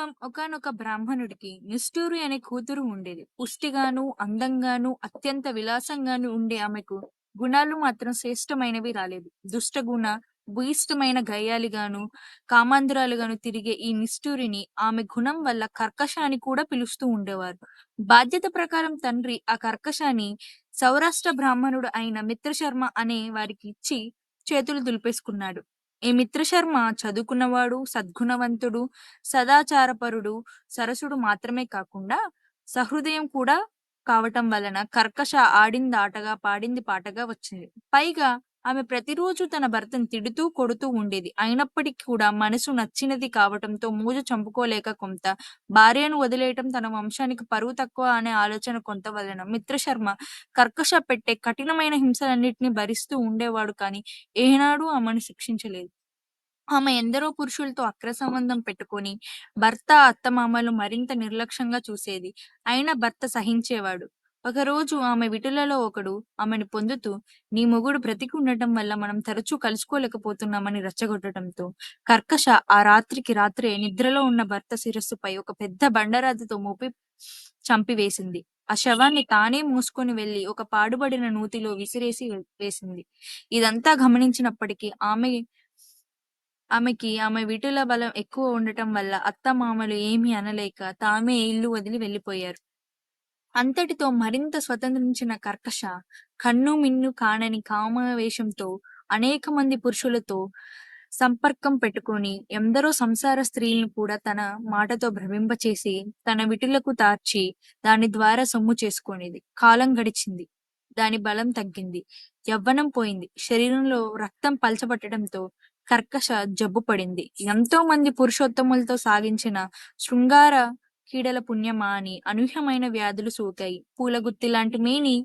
పూర్వం ఒకనొక బ్రాహ్మణుడికి నిష్ఠూరి అనే కూతురు ఉండేది. పుష్టిగాను, అందంగాను, అత్యంత విలాసంగాను ఉండే ఆమెకు గుణాలు మాత్రం శ్రేష్టమైనవి రాలేదు. దుష్టగుణ, భూయిష్టమైన గయ్యాలిగాను కామాంధురాలుగాను తిరిగే ఈ నిష్ఠూరిని ఆమె గుణం వల్ల కర్కశ అని కూడా పిలుస్తూ ఉండేవారు. బాధ్యత ప్రకారం తండ్రి ఆ కర్కశాన్ని సౌరాష్ట్ర బ్రాహ్మణుడు అయిన మిత్రశర్మ అనే వారికి ఇచ్చి చేతులు దులిపేసుకున్నాడు. ఈ మిత్రశర్మ చదువుకున్నవాడు, సద్గుణవంతుడు, సదాచారపరుడు, సరసుడు మాత్రమే కాకుండా సహృదయం కూడా కావటం వలన కర్కశ ఆడింది ఆటగా, పాడింది పాటగా వచ్చింది. పైగా ఆమె ప్రతిరోజు తన భర్తను తిడుతూ, కొడుతూ ఉండేది. అయినప్పటికీ కూడా మనసు నచ్చినది కావటంతో మూజ చంపుకోలేక కొంత భార్యను వదిలేయటం తన వంశానికి పరువు తక్కువ అనే ఆలోచన కొంత వలన మిత్రశర్మ కర్కశ పెట్టే కఠినమైన హింసలన్నింటినీ భరిస్తూ ఉండేవాడు కానీ ఏనాడు ఆమెను శిక్షించలేదు. ఆమె ఎందరో పురుషులతో అక్ర సంబంధం పెట్టుకొని భర్త, అత్తమామలు మరింత నిర్లక్ష్యంగా చూసేది. అయినా భర్త సహించేవాడు. ఒకరోజు ఆమె విటులలో ఒకడు ఆమెను పొందుతూ నీ మొగుడు బ్రతికి ఉండటం వల్ల మనం తరచూ కలుసుకోలేకపోతున్నామని రెచ్చగొట్టడంతో కర్కశ ఆ రాత్రికి రాత్రే నిద్రలో ఉన్న భర్త శిరస్సుపై ఒక పెద్ద బండరాతితో మోపి చంపివేసింది. ఆ శవాన్ని తానే మూసుకొని వెళ్ళి ఒక పాడుబడిన నూతిలో విసిరేసి వేసింది. ఇదంతా గమనించినప్పటికీ ఆమె ఆమెకి ఆమె విటుల బలం ఎక్కువ ఉండటం వల్ల అత్త మామలు ఏమీ అనలేక తామే ఇల్లు వదిలి వెళ్ళిపోయారు అంతటితో మరింత స్వతంత్రించిన కర్కశ కన్ను మిన్ను కానని కామవేషంతో అనేక మంది పురుషులతో సంపర్కం పెట్టుకొని ఎందరో సంసార స్త్రీలను కూడా తన మాటతో భ్రమింపచేసి తన విటులకు తార్చి దాని ద్వారా సొమ్ము చేసుకునేది. కాలం గడిచింది. దాని బలం తగ్గింది. యవ్వనం పోయింది. శరీరంలో రక్తం పలచబట్టడంతో కర్కశ జబ్బు పడింది. ఎంతో మంది పురుషోత్తములతో సాగించిన శృంగార కీడల పుణ్యమా అని అనూహ్యమైన వ్యాధులు సోకాయి. పూలగుత్తి లాంటి మేని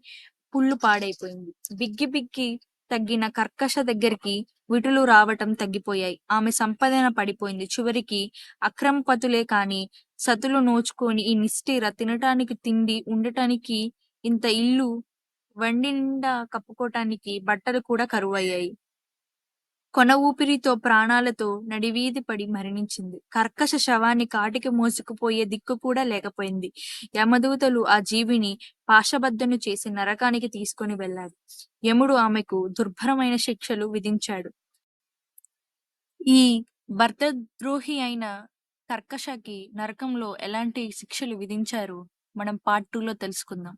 పుళ్ళు పాడైపోయింది. బిగ్గి బిగ్గి తగ్గిన కర్కశ దగ్గరికి విటులు రావటం తగ్గిపోయాయి. ఆమె సంపదన పడిపోయింది. చివరికి అక్రమపతులే కాని సతులు నోచుకొని ఈ నిష్ఠిర తినటానికి తిండి, ఉండటానికి ఇంత ఇల్లు, వండిండా కప్పుకోటానికి బట్టలు కూడా కరువయ్యాయి. కొన ఊపిరితో ప్రాణాలతో నడివీధి పడి మరణించింది. కర్కశ శవాన్ని కాటికి మోసుకుపోయే దిక్కు కూడా లేకపోయింది. యమదూతలు ఆ జీవిని పాశబద్ధను చేసి నరకానికి తీసుకొని వెళ్ళారు. యముడు ఆమెకు దుర్భరమైన శిక్షలు విధించాడు. ఈ భర్తద్రోహి అయిన కర్కశకి నరకంలో ఎలాంటి శిక్షలు విధించారు మనం పార్ట్ టూలో తెలుసుకుందాం.